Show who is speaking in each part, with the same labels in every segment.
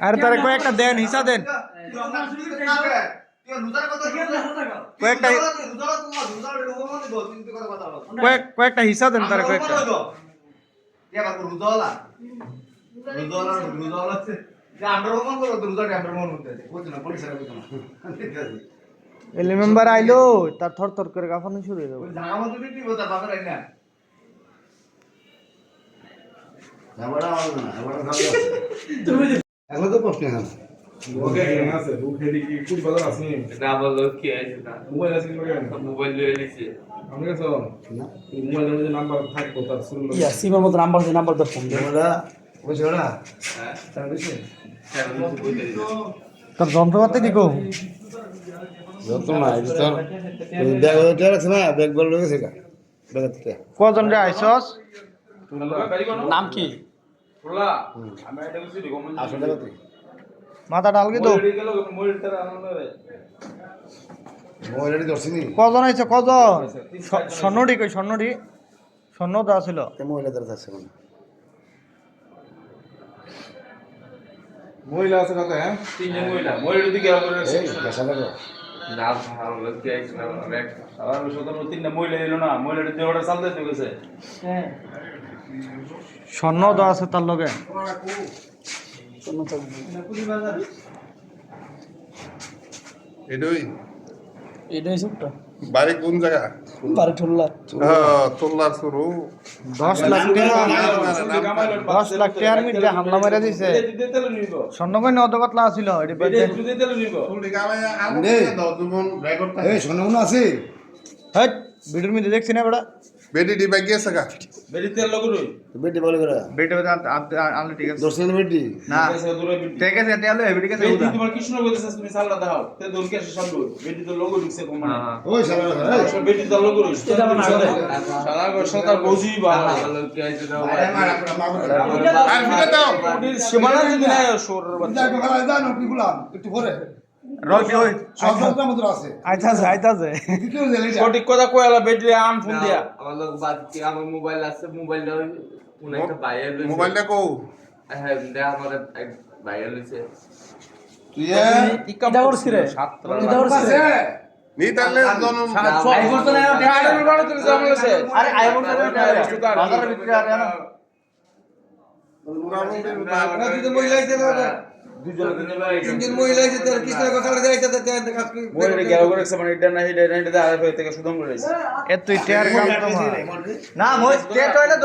Speaker 1: আর
Speaker 2: তারে কয়েকটা দেন হিসা দেন কয়েকটা কয়েক কয়েকটা হিসা দেন তারে কয়েকটা এলি মেম্বার আইলো তার থর থর করে গাফানো শুরু হয়ে যাবে
Speaker 3: এখন তো প্রশ্ন
Speaker 4: আছে।
Speaker 2: যন্ত্রপাতি
Speaker 3: কা থেকে।
Speaker 2: কজন রে আইসস
Speaker 5: নাম কি?
Speaker 2: মাথা ডালগি তো? কজন আইছে কজন? স- স্বর্ণডি কই? স্বর্ণডি স্বর্ণ তো আছিল।
Speaker 3: থাকছে কোন
Speaker 4: মহিলা আছে কত হ্যাঁ?
Speaker 6: তিনজন মহিলা। মহিলার দিকে না ভালো কি আছে না এক
Speaker 7: আর সতেরো তিনটা মহিলা এলো না মহিলাটা দেওয়াটা চালতে গেছে।
Speaker 2: স্বর্ণ তো আছে তার লগে।
Speaker 8: এটাই
Speaker 5: এটাই সবটা।
Speaker 8: বাড়ি কোন জায়গা?
Speaker 5: বাড়ি
Speaker 8: হ্যাঁ, শুরু।
Speaker 2: দশ লাখ দশ লাখ টাকার মিটে হামলা মেরে দিছে। স্বর্ণ কই অত পাতলা আছিল
Speaker 3: আছে।
Speaker 2: হ্যাঁ ভিডিওর মধ্যে দেখছি না বেটা।
Speaker 8: বেডি ডি ব্যাগ গেছে গা?
Speaker 7: বেরি তেল লগরুই
Speaker 3: বেটি বলে করে।
Speaker 2: ভিডিও আনলে ঠিক আছে।
Speaker 3: দর্শন বেটি
Speaker 2: না। ঠিক আছে এটা হলো ভিডিও কাছে
Speaker 7: বেটি তোমার কৃষ্ণ বলতেছে তুমি সালটা দাও। তে দোল কে হলো বেটি তো লগো ঢুকছে কোন মানে।
Speaker 3: ওই শালা এই
Speaker 7: বেটি তো লগো রইছে সারা গো সতার বজি বা।
Speaker 6: ভালো কি আছে না
Speaker 8: আর ফিরে দাও।
Speaker 7: সীমানা যদি নাই সোর বাচ্চা।
Speaker 3: কি একটু পরে। কি
Speaker 7: সঠিক কথা কইলা বেটি আন ফোন দিয়া
Speaker 6: আমার লোক বাদ কি আমার মোবাইল আছে মোবাইলটা একটা বাইরে লইছে
Speaker 8: মোবাইলটা কো
Speaker 6: হ্যাঁ দেখ আমার এক বাইরে লইছে
Speaker 3: তুই
Speaker 7: কি কাম করছিস রে সাত
Speaker 5: এটা ওর কাছে
Speaker 8: নি তাহলে জনম
Speaker 7: আইফোন তো না আইফোন বাড়ো তুমি জামলে সে
Speaker 2: আরে আইফোন তো বাজারে বিক্রি আর না
Speaker 7: মহিলা গেল করে মানে এটা না এটা না এটা আর থেকে সুদম করে দিছে
Speaker 2: এ তুই কাম তো না মই তে তো এটা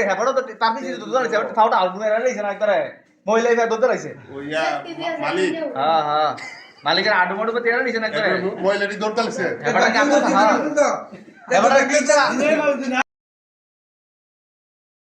Speaker 2: হ্যাঁ বড় তার পিছে দদ ওটা থাউটা আলবুনে লাইছে না একবারে মহিলা এটা
Speaker 8: মালিক।
Speaker 2: হ্যাঁ হ্যাঁ। মালিকের আডু মাডু তে লাইছে না একবারে?
Speaker 8: মোবাইলটি দৌড়
Speaker 2: এবারে কাম হ্যাঁ। এবারে কি